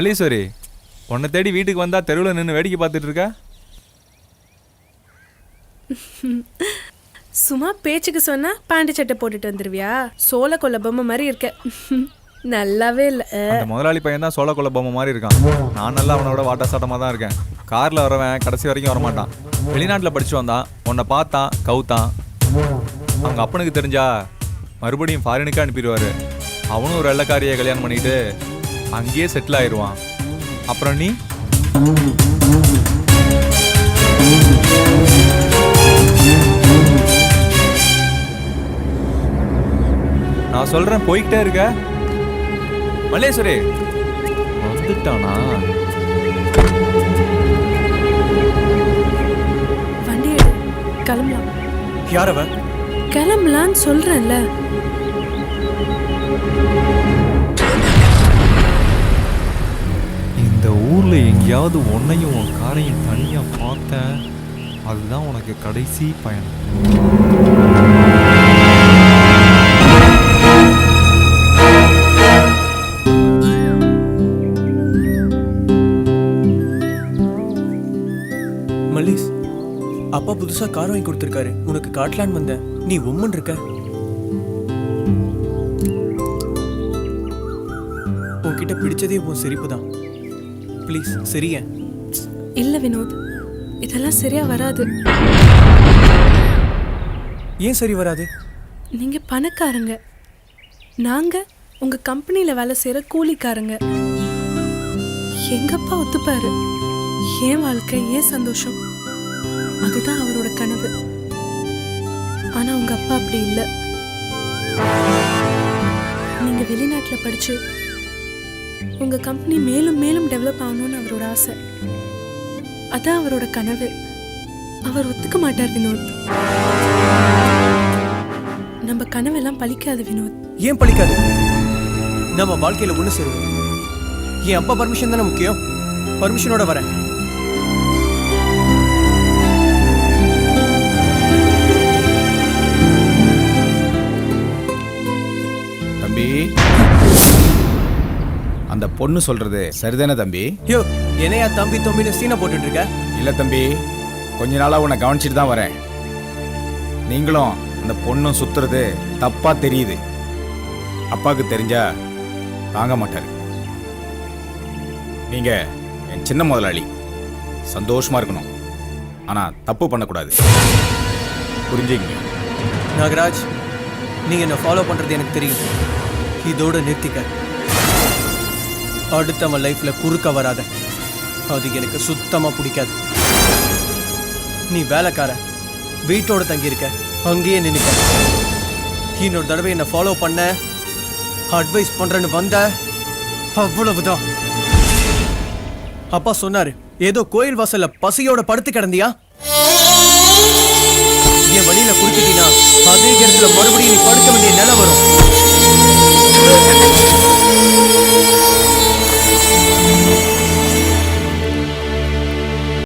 மல்லீஸ்வரி உன்னை தேடி வீட்டுக்கு வந்தா தெருவில் நின்று வேடிக்கை பார்த்துட்டு இருக்க? சும்மா பேச்சுக்கு சொன்னா பேண்ட் சட்டை போட்டுட்டு வந்துருவியா? சோள கொல்ல பொம்மை மாதிரி இருக்க. நல்லாவே இல்ல. அந்த முதலாளி பையன் தான் சோழ கொல்ல பொம்மை மாதிரி இருக்கான். நான் நல்லா அவனோட வாட்ட சாட்டமாக தான் இருக்கேன். காரில் வரவன் கடைசி வரைக்கும் வரமாட்டான். வெளிநாட்டில் படிச்சு வந்தான். உன்னை பார்த்தான் கவுத்தான். அவங்க அப்பனுக்கு தெரிஞ்சா மறுபடியும் ஃபாரினுக்கு அனுப்பிடுவாரு. அவனும் ஒரு வெள்ளக்காரியை கல்யாணம் பண்ணிட்டு அங்கேயே செட்டில் ஆயிடுவான் அப்புறம் நீ? நான் சொல்றேன் போய்கிட்டே இருக்க. மல்லேஸ்வரி. வந்துட்டானா? வண்டி எடு. கிளம்பலாம். யார் அவ கிளம்பலான்னு சொல்றேன்ல. இந்த ஊரில் எங்கேயாவது உன்னையும் உன் காரையும் தனியாக பார்த்தேன் அதுதான் உனக்கு கடைசி பயணம். மல்லிஸ் அப்பா புதுசாக கார் வாங்கி கொடுத்துருக்காரு. உனக்கு காட்டலான்னு வந்தேன். நீ உம்மன் இருக்க. உன்கிட்ட பிடிச்சதே உன் சிரிப்பு தான் ப்ளீஸ் சிரிய இல்ல வினோத் இதெல்லாம் சரியா வராது. ஏன் சரி வராது? நீங்க பணக்காரங்க. நாங்க உங்க கம்பெனில வேலை செய்யற கூலிக்காரங்க. எங்க அப்பா ஒத்துப்பாரு? ஏன் வாழ்க்கை ஏன் சந்தோஷம்? அதுதான் அவரோட கனவு. ஆனா உங்க அப்பா அப்படி இல்ல. நீங்க வெளிநாட்டுல படிச்சு உங்க கம்பெனி மேலும் மேலும் டெவலப் ஆகணும்னு அவரோட ஆசை. அதான் அவரோட கனவு. அவர் ஒத்துக்க மாட்டார் வினோத். நம்ம கனவெல்லாம் பலிக்காது வினோத். ஏன் பழிக்காது? நம்ம வாழ்க்கையில ஒண்ணு சேருவோம் என் அப்பா பர்மிஷன் தானே முக்கியம்? பர்மிஷனோட வரேன். தம்பி. அந்த பொண்ணு சொல்றது சரிதானே தம்பி? யோ என்னையா தம்பி தம்பின்னு சீனை போட்டுட்டு இருக்க இல்ல தம்பி கொஞ்ச நாளா உன்னை கவனிச்சிட்டு தான் வரேன். நீங்களும் அந்த பொண்ணும் சுத்துறது தப்பா தெரியுது. அப்பாவுக்கு தெரிஞ்சா தாங்க மாட்டாரு. நீங்க என் சின்ன முதலாளி. சந்தோஷமா இருக்கணும். ஆனா தப்பு பண்ணக்கூடாது. புரிஞ்சுங்க நாகராஜ் நீங்க என்ன ஃபாலோ பண்றது எனக்கு தெரியும். இதோட நிறுத்திக்க. அடுத்தவன் லைஃப்ல குறுக்க வராத. அது எனக்கு சுத்தமா பிடிக்காது. நீ வேலைக்கார வீட்டோட தங்கியிருக்க அங்கேயே நினைக்க இன்னொரு தடவை என்னை ஃபாலோ பண்ண அட்வைஸ் பண்றேன்னு வந்த அவ்வளவுதான். அப்பா சொன்னாரு ஏதோ கோயில் வாசல்ல பசியோட படுத்து கிடந்தியா? என் வழியில குடிச்சிட்டீங்கன்னா அதே இடத்துல மறுபடியும் நீ படுக்க வேண்டிய நிலை வரும்.